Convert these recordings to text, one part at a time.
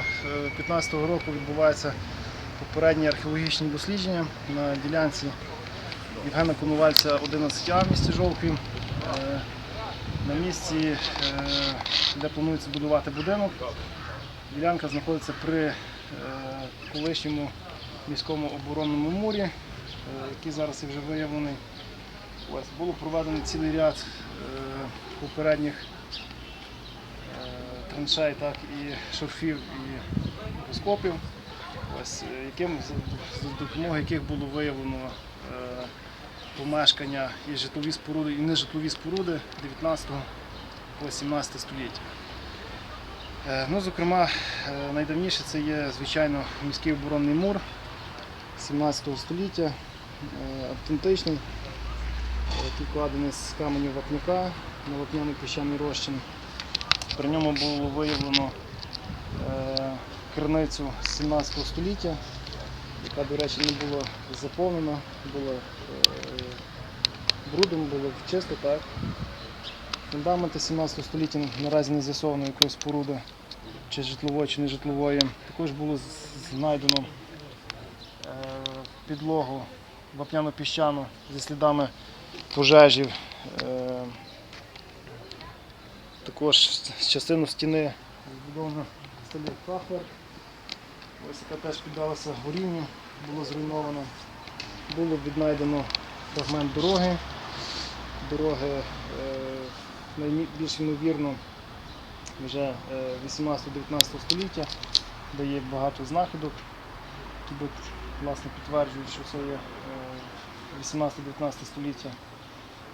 2015 року відбуваються попередні археологічні дослідження на ділянці Євгена Конувальця 11А в місті Жовків. Е, На місці, е, де планується будувати будинок, ділянка знаходиться при е, колишньому міському оборонному мурі, е, який зараз вже виявлений. Було проведено цілий ряд е, попередніх е, траншей, так, і шурфів, і мікроскопів, ось, е, яким, за, допомогою яких було виявлено е, помешкання і житлові споруди, і нежитлові споруди 19 по 17 століття. Е, Ну, зокрема, е, найдавніше це є, звичайно, міський оборонний мур 17 століття, е, автентичний, е, який вкладений з каменю вапняка на вапняний піщаний розчин. При ньому було виявлено е, криницю 17 століття, яка, до речі, не була заповнена, була е, брудом, було чисто, так. Фундаменти 17 століття наразі не з'ясовано якоїсь споруди, чи житлової, чи не житлової. Також було знайдено е, підлогу вапняно-піщану зі слідами пожежів. Е, також частину стіни збудовано в стилі. Ось яка теж піддалася горінню, було зруйновано. Було віднайдено фрагмент дороги. Дороги е, найбільш ймовірно вже е, 18-19 століття, де є багато знахідок, б, власне підтверджують, що це є е, 18-19 століття.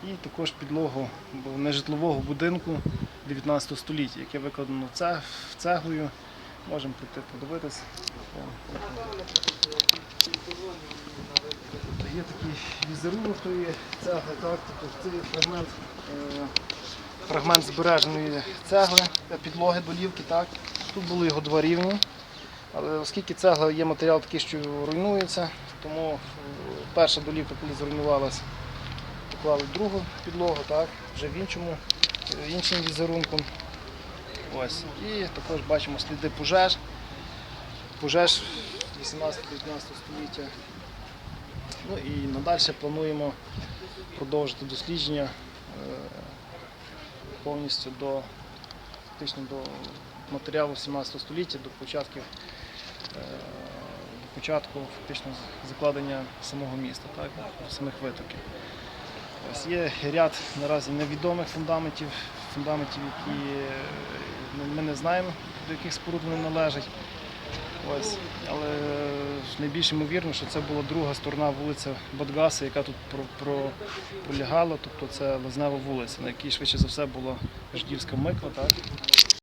І також підлогу нежитлового будинку 19 століття, яке викладено цеглою. Можемо прийти подивитись. Є такий візерунок тої цегли, так? Тобто це фрагмент, е, фрагмент збереженої цегли, е, підлоги долівки. Так? Тут були його два рівні. Але оскільки цегла є матеріал такий, що руйнується, тому е, перша долівка, коли зруйнувалася, поклали другу підлогу, так, вже в іншому, е, іншим візерунком. Ось. І також бачимо сліди пожеж. Пожеж 18-19 століття. Ну і надалі плануємо продовжити дослідження е, повністю до, фактично до матеріалу 17 століття, до початків е, початку фактично закладення самого міста, так, самих витоків. Ось є ряд наразі невідомих фундаментів, фундаментів, які ну, ми не знаємо, до яких споруд вони належать. Ось. Але найбільш ймовірно, що це була друга сторона вулиця Бадгаси, яка тут про, пролягала, тобто це Лазнева вулиця, на якій швидше за все була ждівська микла. Так?